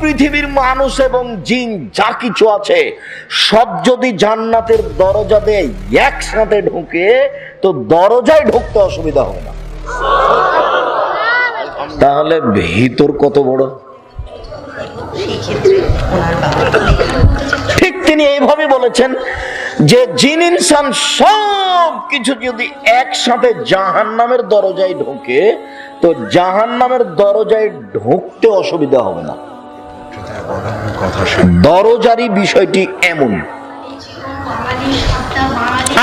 পৃথিবীর মানুষ এবং জিন যা কিছু আছে, সব যদি জান্নাতের দরজা দিয়ে একসাথে ঢুকে, তো দরজায় ঢুকতে অসুবিধা হবে না। তাহলে ভিতর কত বড়? ঠিক তিনি এইভাবে বলেছেন যে, জিন, ইনসান সব কিছু যদি একসাথে জাহান নামের দরজায় ঢোকে, তো জাহান নামের দরজায় ঢুকতে অসুবিধা হবে না। দরজারই বিষয়টি এমন।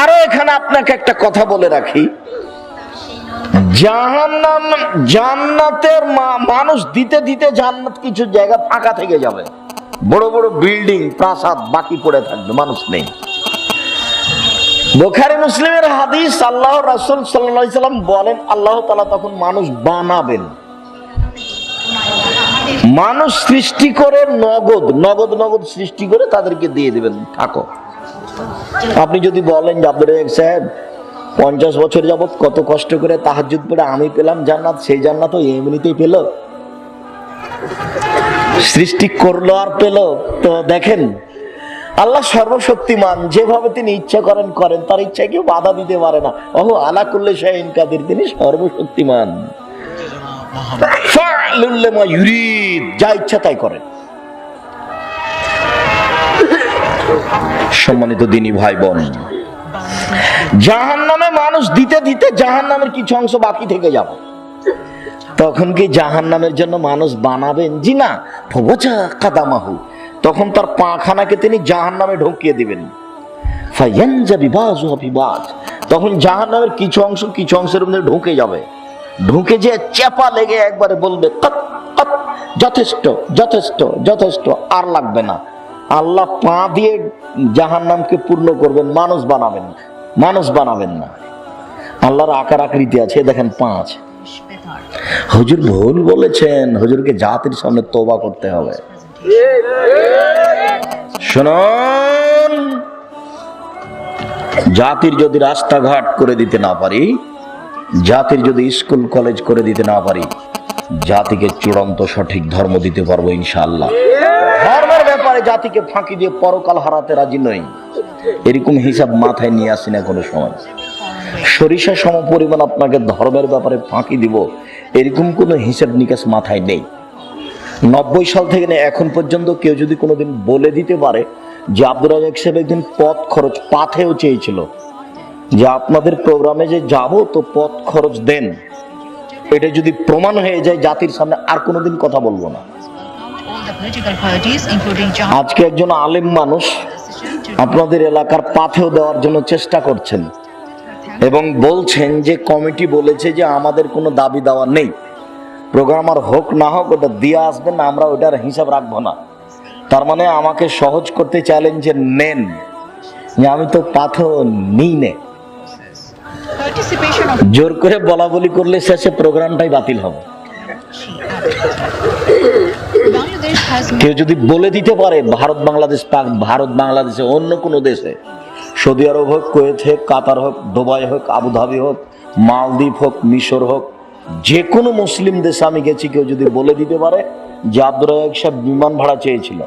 আরও এখানে আপনাকে একটা কথা বলে রাখি। জাহান্নাম, জান্নাতের মানুষ দিতে দিতে জান্নাত কিছু জায়গা ফাঁকা থেকে যাবে। বড় বড় বিল্ডিং, প্রাসাদ বাকি পড়ে থাকবে, মানুষ নেই। বোখারি মুসলিমের হাদিস আল্লাহ রাসুল সাল্লাম বলেন, আল্লাহ তালা তখন মানুষ বানাবেন। মানুষ সৃষ্টি করে নগদ নগদ নগদ সৃষ্টি করে তাদেরকে দিয়ে দিবেন, থাকো। আপনি যদি বলেন যে আব্দুর সাহেব পঞ্চাশ বছর যাবত কত কষ্ট করে তাহাজুদ পড়ে আমি পেলাম জান্নাত, সেই জান্নাত এমনিতেই পেল? সৃষ্টি করল আর পেল। তো দেখেন, আল্লাহ সর্বশক্তিমান, যেভাবে তিনি ইচ্ছা করেন করেন। তার ইচ্ছা কেউ বাধা দিতে পারে না। ওহো আলা করলে শাহিন কাদের, তিনি সর্বশক্তিমান। যা ইচ্ছা তাই করেন। সম্মানিত দিনী ভাই বোন জাহান নামে মানুষ দিতে দিতে জাহান নামের কিছু অংশ বাকি থেকে যাবে। তখন কি জাহান নামের জন্য মানুষ বানাবেন? জি না ফবচা কাদামাহু। তখন তার পাখানাকে তিনি জাহান নামে ঢুকিয়ে দিবেন। তখন জাহান নামের কিছু অংশ কিছু অংশের মধ্যে ঢুকে যাবে। ঢুকে যে চেপা লেগে একবারে বলবে "কত, কত, যথেষ্ট যথেষ্ট যথেষ্ট আর লাগবে না। আল্লাহ পা দিয়ে জাহান নামকে পূর্ণ করবেন মানুষ বানাবেন না মানুষ বানাবেন না। আল্লাহর আকার আকৃতি আছে দেখেন পাঁচ হুজুর ভুল বলেছেন হুজুরকে জাতির সামনে তোবা করতে হবে। জাতির যদি রাস্তাঘাট করে দিতে না পারি জাতির যদি স্কুল, কলেজ করে দিতে না পারি, জাতিকে চূড়ান্ত সঠিক ধর্ম দিতে পারব ইনশাআল্লাহ। ধর্মের ব্যাপারে জাতিকে ফাঁকি দিয়ে পরকাল হারাতে রাজি নই। এরকম হিসাব মাথায় নিয়ে আসি না কোনো সময়। সরিষা সম পরিমাণ আপনাকে ধর্মের ব্যাপারে ফাঁকি দিব, এরকম কোনো হিসাব নিকাশ মাথায় নেই। নব্বই সাল থেকে এখন পর্যন্ত কেউ যদি কোনোদিন বলে দিতে পারে যে আব্দুল রাজাক সাহেব একদিন পথ খরচ পাথেও চেয়েছিল যে আপনাদের প্রোগ্রামে যে যাব তো পথ খরচ দেন। এটা যদি প্রমাণ হয়ে যায় জাতির সামনে, আর কোনোদিন কথা বলব না। আজকে একজন আলেম মানুষ আপনাদের এলাকার পাথেও দেওয়ার জন্য চেষ্টা করছেন এবং বলছেন যে কমিটি বলেছে যে আমাদের কোনো দাবি দেওয়া নেই। প্রোগ্রাম আর হোক না হোক, ওটা দিয়ে আসবেন, আমরা ওটার হিসাব রাখব না। তার মানে আমাকে সহজ করতে চাইলেন যে নেন। আমি তো পাথর নিই নে। জোর করে বলা বলি করলে শেষে প্রোগ্রামটাই বাতিল হবে। কেউ যদি বলে দিতে পারে ভারত বাংলাদেশ পাক ভারত বাংলাদেশে অন্য কোনো দেশে সৌদি আরব হোক কুয়েত হোক কাতার হোক দুবাই হোক আবুধাবি হোক মালদ্বীপ হোক মিশর হোক যে কোনো মুসলিম দেশে আমি গেছি কেউ যদি বলে দিতে পারে যে আব্দুর রাজাক সাহেব বিমান ভাড়া চেয়েছিল।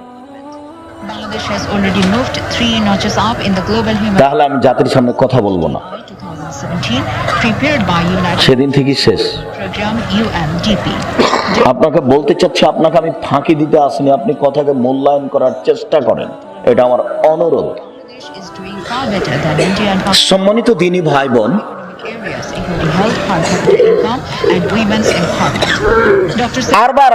তাহলে আমি জাতির সামনে কথা বলব না। সেদিন থেকে শেষ। আপনাকে বলতে চাচ্ছি আপনাকে আমি ফাঁকি দিতে আসিনি আপনি কথাকে মূল্যায়ন করার চেষ্টা করেন। এটা আমার অনুরোধ। সম্মানিত দিনী ভাই বোন আরবা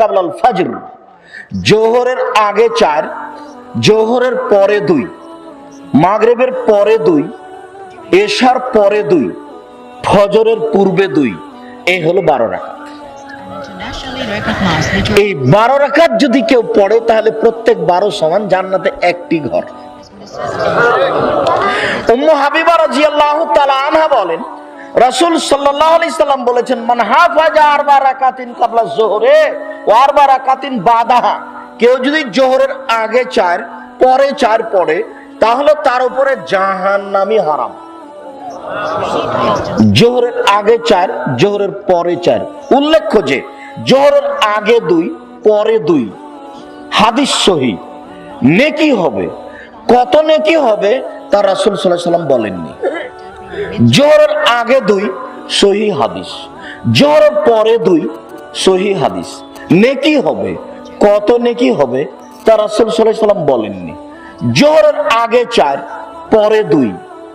কাবলাল ফজর। জোহরের আগে চার, জোহরের পরে দুই, মাগরেবের পরে দুই, এশার পরে দুই, ফজরের পূর্বে দুই। এই হলো বারো রাখা এই বারো রাখাত যদি কেউ পড়ে, তাহলে প্রত্যেক বারো সমান জান্নাতে একটি ঘর। উম্মু হাবিবা রাজিয়াল্লাহু তাআলা আনহা বলেন রাসূল সাল্লাম বলেছেন বাদাহা। কেউ যদি জোহরের আগে চার পরে চার তাহলে তার উপরে হারাম। জোহরের আগে চার জোহরের পরে চার উল্লেখ্য যে, জোহরের আগে দুই, পরে দুই। হাদিস সহি। নেকি হবে। কত নেকি হবে, তা রাসুল সাল্লাহ সাল্লাম বলেননি। জোহরের আগে দুই, সহি হাদিস। জোহরের পরে দুই, সহি হাদিস। নেকি হবে? কত নেকি হবে? তা রাসুল সাল্লাহ সাল্লাম বলেননি। জোহরের আগে চার, পরে দুই।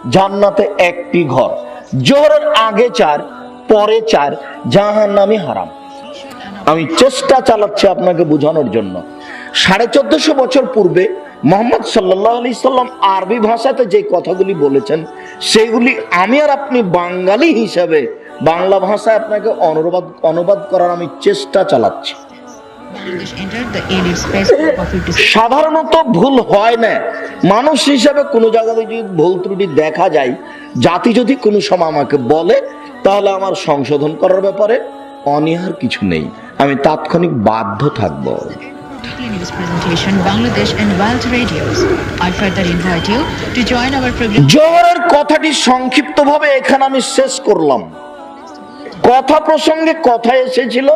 জান্নাতে একটি ঘর। জোহরের আগে চার, পরে চার। জাহান নামি হারাম। আমি চেষ্টা চালাচ্ছি আপনাকে বোঝানোর জন্য। সাড়ে চোদ্দশো বছর পূর্বে মোহাম্মদ সাল্লাহ আলি সাল্লাম আরবি ভাষাতে যে কথাগুলি বলেছেন, সেগুলি আমি আর আপনি বাঙালি হিসাবে বাংলা ভাষায় আপনাকে অনুবাদ অনুবাদ করার আমি চেষ্টা চালাচ্ছি। Bangladesh entered the elite space group of 56 সাধারণত ভুল হয় না। মানুষ হিসাবে কোনো জায়গাতে যদি ভুল ত্রুটি দেখা যায়, জাতি যদি কোনো সময় আমাকে বলে, তাহলে আমার সংশোধন করার ব্যাপারে অনীহার কিছু নেই। আমি তাৎক্ষণিক বাধ্য থাকব। Weekly news presentation, Bangladesh and World Radios. I further invite you to join our program. জোহরের কথাটি সংক্ষিপ্তভাবে এখানে আমি শেষ করলাম কথা প্রসঙ্গে কথা এসেছিল,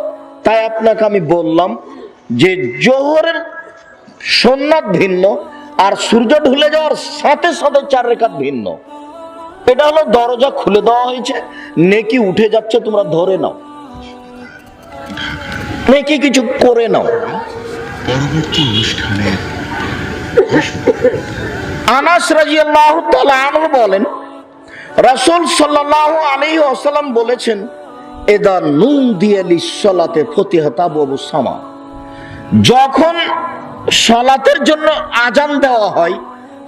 তাই আপনাকে আমি বললাম যে জোহরের ভিন্ন আর সূর্য ঢুলে যাওয়ার সাথে সাথে চার রেখাত ভিন্ন এটা হলো দরজা খুলে দেওয়া হয়েছে, নেকি উঠে যাচ্ছে, তোমরা ধরে নাও নেকি কিছু করে নাও পরবর্তী অনুষ্ঠানে আনাস তাআলা আনহু বলেন, রাসূল সাল্লাল্লাহু আলাইহি ওয়াসাল্লাম বলেছেন, এদা নুন দিয়ে লিসসালাতে ফতিহাতা আবু সামা। যখন সালাতের জন্য আজান দেওয়া হয়,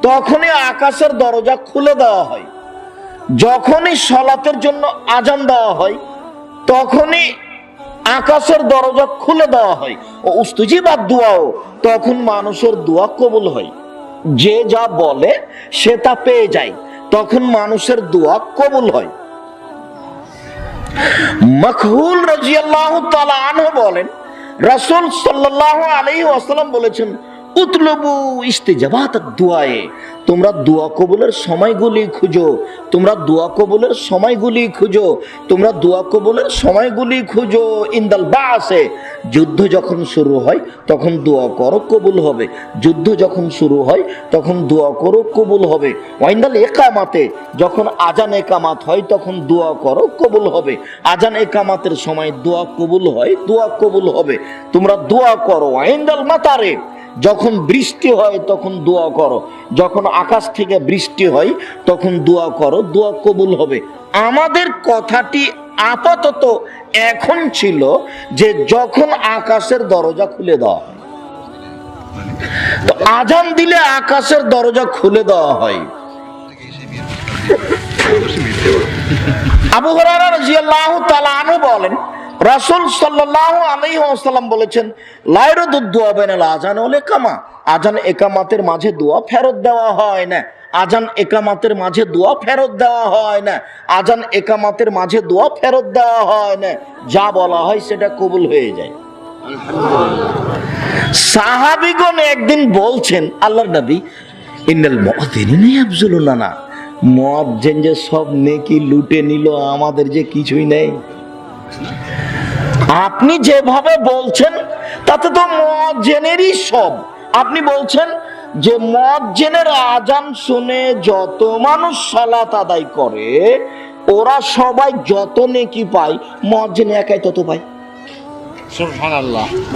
তখনই আকাশের দরজা খুলে দেওয়া হয়। যখনই সালাতের জন্য আজান দেওয়া হয়, তখনই আকাশের দরজা খুলে দেওয়া হয় ও উস্তুজিবাদ দোয়াও তখন মানুষের দোয়া কবুল হয়। যে যা বলে, সে তা পেয়ে যায়। তখন মানুষের দোয়া কবুল হয়। মখহুল রাজিয়াল্লাহু তাআলা আনহু বলেন, রাসূল সাল্লাল্লাহু আলাইহি ওয়াসাল্লাম বলেছেন উতলবু ইস্তিজাবাত দুয়ায়ে। তোমরা দোয়া কবুলের সময়গুলি খুঁজো। তোমরা দোয়া কবুলের সময়গুলি খুঁজো। তোমরা দোয়া কবুলের সময়গুলি খুঁজো ইন্দাল বাসে। যুদ্ধ যখন শুরু হয়, তখন দোয়া করো কবুল হবে। যুদ্ধ যখন শুরু হয়, তখন দোয়া করো কবুল হবে। ওয়াইন্দাল একামাতে, যখন আজান একামাত হয়, তখন দোয়া করো কবুল হবে। আজান একামাতের সময় দোয়া কবুল হয়, দোয়া কবুল হবে। তোমরা দোয়া করো ওয়াইন্দাল মাতারে। যখন বৃষ্টি হয়, তখন দোয়া করো। যখন আকাশ থেকে বৃষ্টি হয়, তখন দোয়া করো। দোয়া কবুল হবে। আমাদের কথাটি আপাতত এখন ছিল যে, যখন আকাশের দরজা খুলে দেওয়া হয়। তো আজান দিলে আকাশের দরজা খুলে দেওয়া হয়। আবু হুরায়রা রাদিয়াল্লাহু তাআলা বলেন রাসূল সাল্লাল্লাহু আলাইহি ওয়াসাল্লাম বলেছেন লাইরুদ দুআ বাইনাল আযান ওয়াল ইকামা। আজান একামাতের মাঝে দোয়া ফেরত দেওয়া হয় না। আজান একামাতের মাঝে দোয়া ফেরত দেওয়া হয় না। আজান একামাতের মাঝে দোয়া ফেরত দেওয়া হয় না। যা বলা হয় সেটা কবুল হয়ে যায়। সাহাবিগণ একদিন বলছেন, আল্লাহর নবী, ইন্নাল মুআযিনিনা ইয়াবজুলুনা না মুয়াজ্জিন যে সব নেকি লুটে নিল, আমাদের যে কিছুই নেই। আপনি যেভাবে বলছেন তাতে তো মুয়াজ্জিনেরই সব। আপনি বলছেন যে মুয়াজ্জিনের আজান শুনে যত মানুষ সালাত আদায় করে ওরা সবাই যত নেকি পায় মুয়াজ্জিন একাই তত পায়।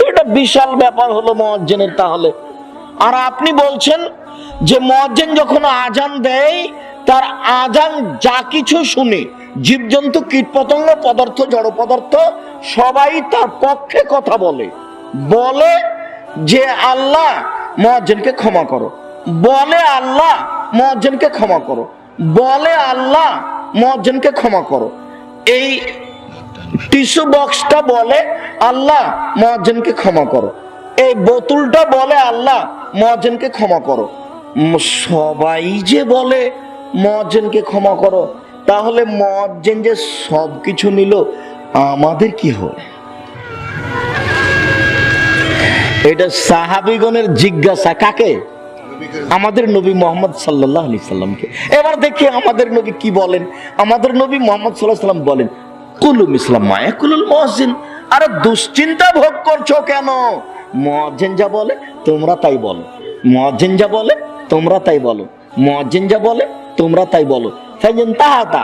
এটা বিশাল ব্যাপার হলো মজ্জেনের তাহলে। আর আপনি বলছেন যে মজ্জেন যখন আজান দেয় তার আজান যা কিছু শুনে জীবজন্তু, কীটপতঙ্গ, পদার্থ, জড় পদার্থ, সবাই তার পক্ষে কথা বলে। বলে যে, আল্লাহ মজ্জেনকে ক্ষমা করো। বলে, আল্লাহ মজ্জেনকে ক্ষমা করো। বলে, আল্লাহ মজ্জেনকে ক্ষমা করো। এই টিস্যু বক্সটা বলে, আল্লাহ মহাজনকে ক্ষমা করো। এই বোতলটা বলে, আল্লাহ মহাজনকে ক্ষমা করো। সবাই যে বলে মহাজনকে ক্ষমা করো। তাহলে মহাজেন যে সব কিছু নিল, আমাদের কি হয় এটা সাহাবিগণের জিজ্ঞাসা কাকে? আমাদের নবী মোহাম্মদ সাল্লাহ আলি সাল্লামকে। এবার দেখি আমাদের নবী কি বলেন। আমাদের নবী মোহাম্মদ সাল্লাহ সাল্লাম বলেন কুলুম ইসলাম মায়া কুলুল মহসিন। আরে দুশ্চিন্তা ভোগ করছ কেন? মহাজেন যা বলে, তোমরা তাই বলো। মহাজেন যা বলে, তোমরা তাই বলো। মহাজেন যা বলে, তোমরা তাই বলো। তাহাতা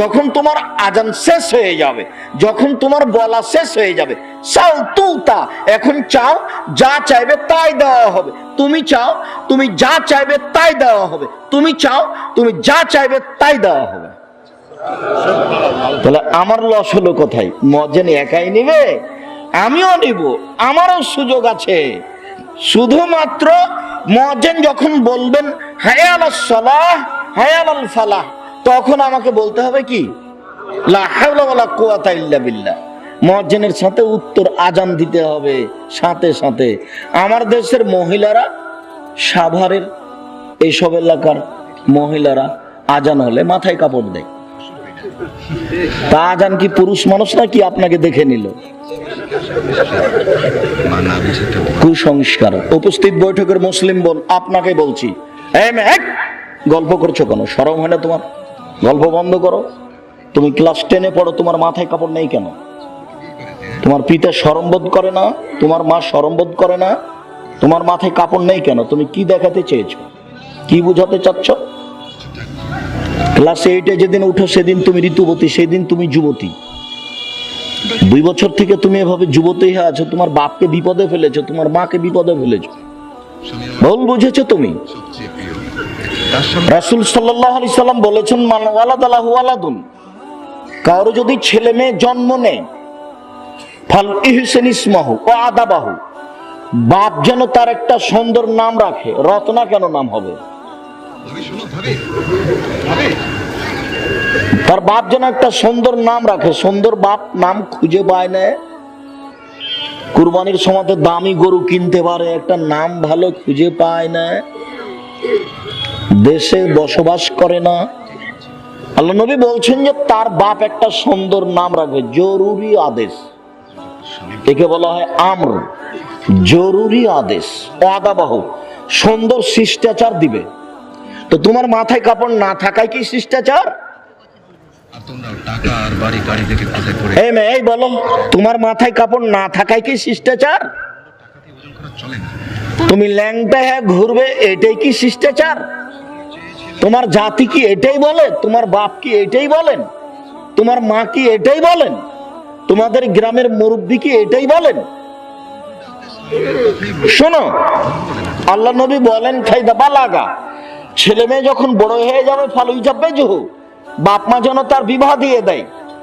যখন তোমার আজান শেষ হয়ে যাবে, যখন তোমার বলা শেষ হয়ে যাবে, চাও তুতা, এখন চাও যা চাইবে তাই দেওয়া হবে। তুমি চাও তুমি যা চাইবে তাই দেওয়া হবে। তুমি চাও তুমি যা চাইবে তাই দেওয়া হবে। তাহলে আমার লস হলো কোথায়? মজেন একাই নিবে? আমিও নিব, আমারও সুযোগ আছে। শুধুমাত্র মজেন যখন বলবেন হায়াল সালাহ ফালাহ তখন আমাকে বলতে হবে কি? মজ্জেনের সাথে উত্তর আজান দিতে হবে সাথে সাথে। আমার দেশের মহিলারা, সাভারের এইসব এলাকার মহিলারা আজান হলে মাথায় কাপড় দেয়। তা আজান কি পুরুষ মানুষ নাকি আপনাকে দেখে নিল? কুসংস্কার। উপস্থিত বৈঠকের মুসলিম বোন, আপনাকে বলছি। এক! গল্প করছ কেন? সরম হয় না তোমার? গল্প বন্ধ করো। তুমি ক্লাস টেনে পড়ো, তোমার মাথায় কাপড় নেই কেন? তোমার পিতা সরমবোধ করে না? তোমার মা সরমবোধ করে না? তোমার মাথায় কাপড় নেই কেন? তুমি কি দেখাতে চেয়েছো? কি বুঝাতে চাচ্ছ? ক্লাস এইটে যেদিন উঠো, সেদিন তুমি ঋতুবতী, সেদিন তুমি যুবতী। দুই বছর থেকে তুমি এভাবে যুবতী হয়ে আছো, তোমার বাপকে বিপদে ফেলেছো, তোমার মাকে বিপদে ফেলেছো। ভুল বুঝেছ তুমি? রাসুল সাল্লাহ আলি সাল্লাম বলেছেন মান ওয়ালাদালাহু ওয়ালাদুন কারও যদি ছেলে মেয়ে জন্ম নেয় ফাল ইহসেন ইসমাহু ও আদাবাহু বাপ যেন তার একটা সুন্দর নাম রাখে রত্না কেন নাম হবে? তার বাপ যেন একটা সুন্দর নাম রাখে সুন্দর বাপ নাম খুঁজে পায় না। কুরবানির সময়তে দামি গরু কিনতে পারে একটা নাম ভালো খুঁজে পায় না। দেশে বসবাস করে না। আল্লাহ নবী বলছেন যে তার বাপ একটা সুন্দর নাম রাখবে জরুরি আদেশ। একে বলা হয় আমর। জরুরি আদেশ অদাবাহ সুন্দর শিষ্টাচার দিবে। তো তোমার মাথায় কাপড় না থাকায় কি শিষ্টাচার? এই বলো তোমার মাথায় কাপড় না থাকায় কি শিষ্টাচার? তুমি ল্যাংটা হ্যাঁ ঘুরবে এটাই কি শিষ্টাচার? তোমার জাতি কি এটাই বলে? তোমার বাপ কি এটাই বলেন? তোমার মা কি এটাই বলেন? তোমাদের গ্রামের মুরব্বী কি এটাই বলেন? শোনো, আল্লাহ নবী বলেন, ফাইদা বালাগা। ছেলে মেয়ে যখন বড় হয়ে যাবে, ফালুই যাবে জুহু। বাপ মা যেন তার বিবাহ দিয়ে দেয়।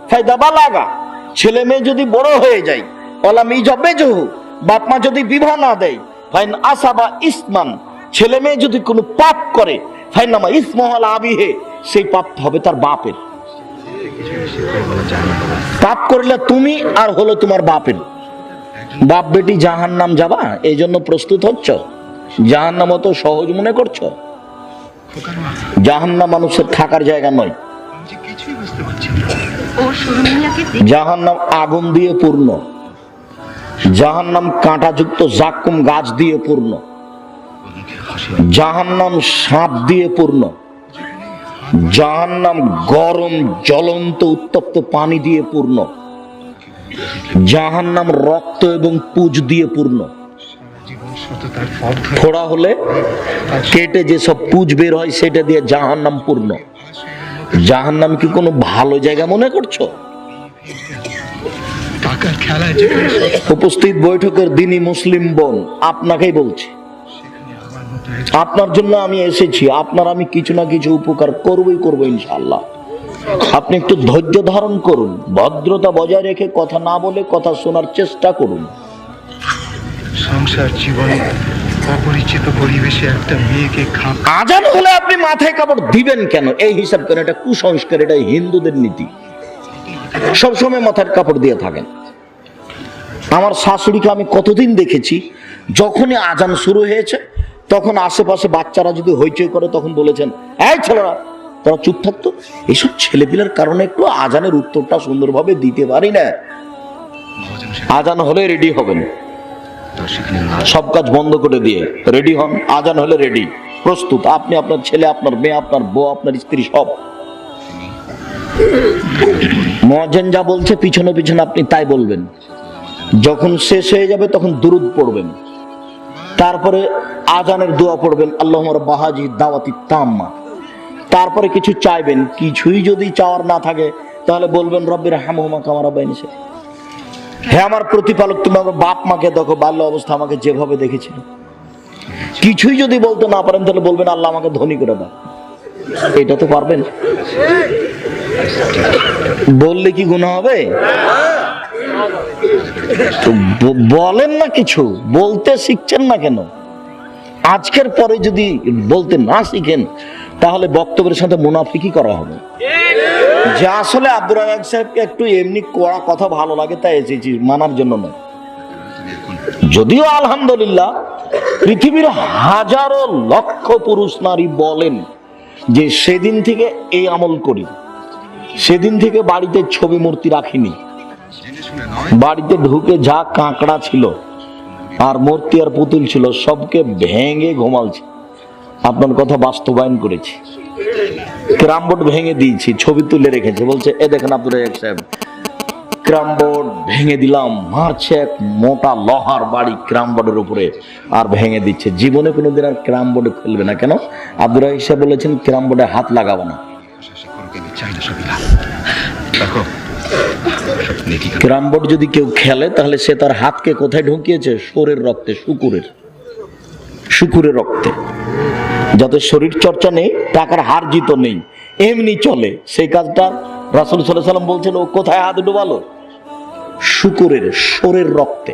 ফাইদা বালাগা। ছেলে মেয়ে যদি বড় হয়ে যায় অলামি যাবে জুহু। বাপ মা যদি বিবাহ না দেয়, ফাইন আসাবা ইসমান। ছেলে মেয়ে যদি কোনো পাপ করে ফাইন নামা ইসমহল আবিহে, সেই পাপ হবে তার বাপের। পাপ করলে তুমি আর হলো তোমার বাপের। বাপ বেটি জাহান নাম যাবা এই জন্য প্রস্তুত হচ্ছ। জাহান নাম অত সহজ মনে করছ। জাহান নাম মানুষের থাকার জায়গা নয়। জাহান নাম আগুন দিয়ে পূর্ণ। জাহান নাম কাঁটাযুক্ত জাক্কুম গাছ দিয়ে পূর্ণ। মুখে হাসি জাহান নাম সাপ দিয়ে পূর্ণ। জাহান নাম গরম জ্বলন্ত উত্তপ্ত পানি দিয়ে পূর্ণ। জাহান নাম রক্ত এবং পুজ দিয়ে পূর্ণ। ফোড়া হলে কেটে যেসব পুজ বের হয় সেটা দিয়ে জাহান নাম পূর্ণ। জাহান নাম কি কোনো ভালো জায়গা মনে করছ? উপস্থিত বৈঠকের দিনই মুসলিম বোন আপনাকেই বলছি। আপনার জন্য আমি এসেছি আপনার আমি কিছু না কিছু উপকার করবই করব ইনশাল্লাহ আপনি একটু ধৈর্য ধারণ করুন ভদ্রতা বজায় রেখে কথা না বলে কথা শোনার চেষ্টা করুন। সংসার জীবনে অপরিচিত পরিবেশে একটা মেয়েকে আজান হলে আপনি মাথায় কাপড় দিবেন কেন? এই হিসাব কেন এটা কুসংস্কার এটা হিন্দুদের নীতি। সবসময় মাথার কাপড় দিয়ে থাকেন। আমার শাশুড়িকে আমি কতদিন দেখেছি যখনই আজান শুরু হয়েছে তখন আশেপাশে বাচ্চারা যদি হইচই করে, তখন বলেছেন, এই ছেলেরা, তারা চুপ থাকতো? এইসব ছেলেপিলার কারণে একটু আজানের উত্তরটা সুন্দরভাবে দিতে পারি না। আজান হলে রেডি হবেন। সব কাজ বন্ধ করে দিয়ে রেডি হন। আজান হলে রেডি। প্রস্তুত। আপনি আপনার ছেলে, আপনার মেয়ে, আপনার বউ, আপনার স্ত্রী সব। মহাজেন যা বলছে, পিছনে পিছনে আপনি তাই বলবেন। যখন শেষ হয়ে যাবে, তখন দুরুদ পড়বেন। তারপরে আজানের দোয়া পড়বেন আল্লাহ বাহাজি দাওয়াতি তাম্মা। তারপরে কিছু চাইবেন, কিছুই যদি চাওয়ার না থাকে, তাহলে বলবেন রব্বির হামহুমা কামারা বাইনিছে হ্যাঁ আমার প্রতিপালক তুমি আমার বাপ মাকে দেখো, বাল্য অবস্থা আমাকে যেভাবে দেখেছিল। কিছুই যদি বলতে না পারেন, তাহলে বলবেন, আল্লাহ আমাকে ধনী করে দাও। এটা তো পারবেন। বললে কি গুণা হবে? তো বলেন না কিছু, বলতে শিখছেন না কেন? আজকের পরে যদি বলতে না শিখেন, তাহলে বক্তব্যের সাথে মুনাফিকি করা হবে। যে আসলে আব্দুর রাজাক সাহেবকে একটু এমনি কড়া কথা ভালো লাগে তাই এসেছি, মানার জন্য নয়। যদিও আলহামদুলিল্লাহ, পৃথিবীর হাজারো লক্ষ পুরুষ নারী বলেন যে, সেদিন থেকে এই আমল করি। সেদিন থেকে বাড়িতে ছবি মূর্তি রাখিনি। বাড়িতে ঢুকে যা কাঁকড়া ছিল, আর মূর্তি আর পুতুল ছিল, সবকে ভেঙে ঘুমালছে। আপনার কথা বাস্তবায়ন করেছি। ক্রাম বোর্ড ভেঙে দিয়েছি, ছবি তুলে রেখেছে। বলছে, এ দেখেন আব্দুর রাজাক সাহেব, ক্রাম বোর্ড ভেঙে দিলাম, মারছে এক মোটা লোহার বাড়ি ক্রাম বোর্ডের উপরে, আর ভেঙে দিচ্ছে। জীবনে কোনোদিন আর ক্রাম বোর্ডে খেলবে না। কেন? আব্দুর রাজাক সাহেব বলেছেন, ক্রাম বোর্ডে হাত লাগাবো না। ক্রাম বোর্ড যদি কেউ খেলে, তাহলে সে তার হাতকে কোথায় ঢুকিয়েছে? শোরের রক্তে, শুকুরের। শুকুরের রক্তে। যাতে শরীর চর্চা নেই, টাকার হার জিত নেই। এমনি চলে। সেই কাজটা রাসুল সাল্লাহ সাল্লাম বলছেন, ও কোথায় হাত ডুবালো? শুকুরের, শোরের রক্তে।